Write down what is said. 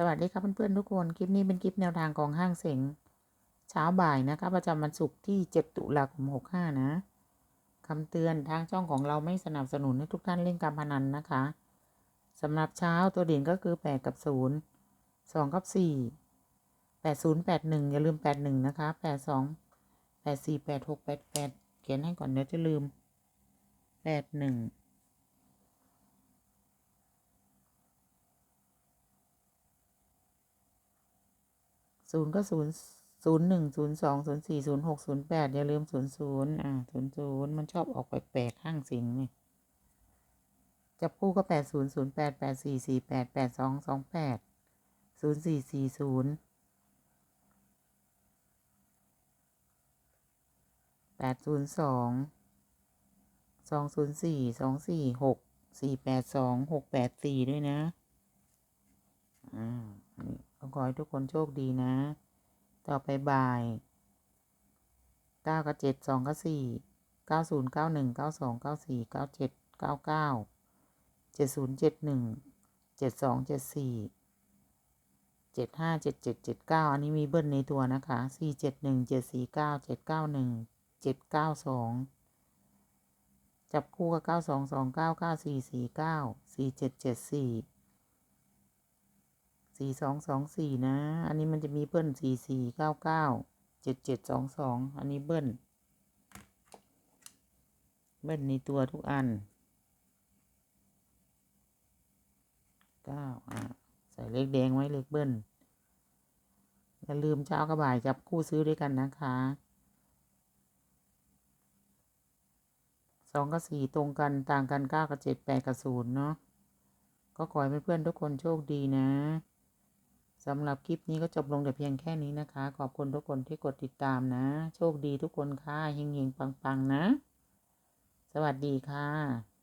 สวัสดีครับเพื่อนๆทุกคน คลิปนี้เป็นคลิปแนวทางของห้างเสงเช้าบ่ายนะคะประจำวันศุกร์ที่ 7 ตุลาคม 65 นะคำเตือนทางช่องของเราไม่สนับสนุนให้ทุกท่านเล่นการพนันนะคะสำหรับเช้าตัวเด่นก็คือ 8 กับ 0 2 กับ 4 8 0 8 1 อย่าลืม 81 นะคะ 82 84 86 88 เขียนให้ก่อนเดี๋ยวจะลืม 81 ศูนย์ก็ศูนย์ศูนย์หนึ่งศูนย์สองศูนย์สี่ศูนย์หกศูนย์แปดอย่าลืมศูนย์ศูนย์อ่าศูนย์ศูนย์มันชอบออกแปลกๆข้างสิงนี่จับคู่ก็แปดศูนย์ศูนย์แปดแปดสี่สี่แปดแปดสองสองแปดศูนย์สี่สี่ศูนย์แปดศูนย์สองสองศูนย์สี่สองสี่หกสี่แปดสองหกแปดสี่ด้วยนะ อให้ทุกคนโชคดีนะ ต่อไปบ่ายเก้ากับเจ็ดสองกับสี่เก้าศูนย์เก้าหนึ่งเก้าสองเก้าสี่เก้าเจ็ดเก้าเก้าเจ็ดศูนย์เจ็ดหนึ่งเจ็ดสองเจ็ดสี่เจ็ดห้าเจ็ดเจ็ดเจ็ดเก้าอันนี้มีเบิ้ลในตัวนะคะสี่เจ็ดหนึ่งเจ็ดสี่เก้าเจ็ดเก้าหนึ่งเจ็ดเก้าสองจับคู่กับเก้าสองสองเก้าเก้าสี่สี่เก้าสี่เจ็ดเจ็ดสี่ สี่สองสองสี่นะ อันนี้มันจะมีเบิ้ลสี่สี่เก้าเก้าเจ็ดเจ็ดสองสองอันนี้เบิ้ลเบิ้ลในตัวทุกอันเก้าอะใส่เลขแดงไว้เลขเบิ้ลอย่าลืมเช้ากับบ่ายจับคู่ซื้อด้วยกันนะคะสองกับสี่ตรงกันต่างกันเก้ากับเจ็ดแปดกับศูนย์เนาะก็ขอให้เพื่อนๆทุกคนโชคดีนะ สำหรับคลิปนี้ก็จบลงแต่เพียงแค่นี้นะคะ ขอบคุณทุกคนที่กดติดตามนะ โชคดีทุกคนค่ะเฮงๆปังๆนะ สวัสดีค่ะ